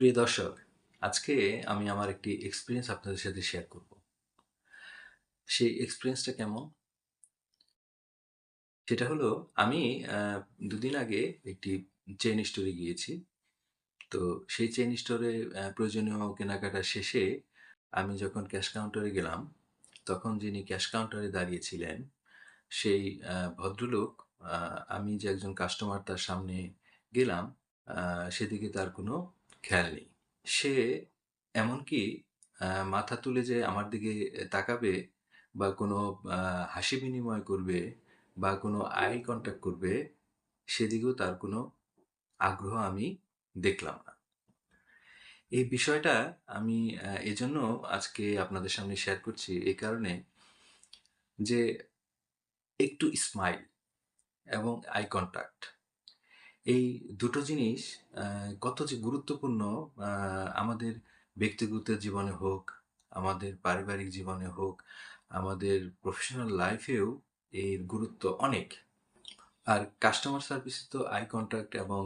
প্রিয় দর্শক, আজকে আমি আমার একটি এক্সপিরিয়েন্স আপনাদের সাথে শেয়ার করব। সেই এক্সপিরিয়েন্সটা কেমন? সেটা হলো আমি দুদিন আগে একটি চেইন স্টোরে গিয়েছি। তো সেই চেইন স্টোরে প্রয়োজনীয় কেনাকাটা শেষে আমি যখন ক্যাশ কাউন্টারে গেলাম, তখন যিনি ক্যাশ কাউন্টারে দাঁড়িয়েছিলেন, সেই ভদ্রলোক আমি যে একজন কাস্টমার তার সামনে গেলাম, সেদিকে তার কোনো খেয়াল নেই। সে এমনকি মাথা তুলে যে আমার দিকে তাকাবে বা কোনো হাসি বিনিময় করবে বা কোনো আই কনট্যাক্ট করবে, সেদিকেও তার কোনো আগ্রহ আমি দেখলাম না। এই বিষয়টা আমি এজন্য আজকে আপনাদের সামনে শেয়ার করছি এই কারণে যে একটু স্মাইল এবং আই কনট্যাক্ট এই দুটো জিনিস কত যে গুরুত্বপূর্ণ আমাদের ব্যক্তিগত জীবনে হোক, আমাদের পারিবারিক জীবনে হোক, আমাদের প্রফেশনাল লাইফেও এর গুরুত্ব অনেক। আর কাস্টমার সার্ভিসে তো আই কনট্যাক্ট এবং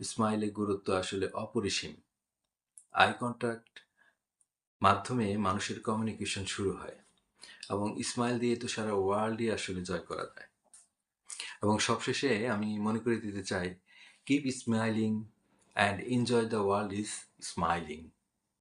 স্মাইলের গুরুত্ব আসলে অপরিসীম। আই কনট্যাক্ট মাধ্যমে মানুষের কমিউনিকেশন শুরু হয় এবং স্মাইল দিয়ে তো সারা ওয়ার্ল্ডই আসলে জয় করা যায়। এবং সবশেষে আমি মনে করে দিতে চাই, "keep smiling and enjoy the world is smiling."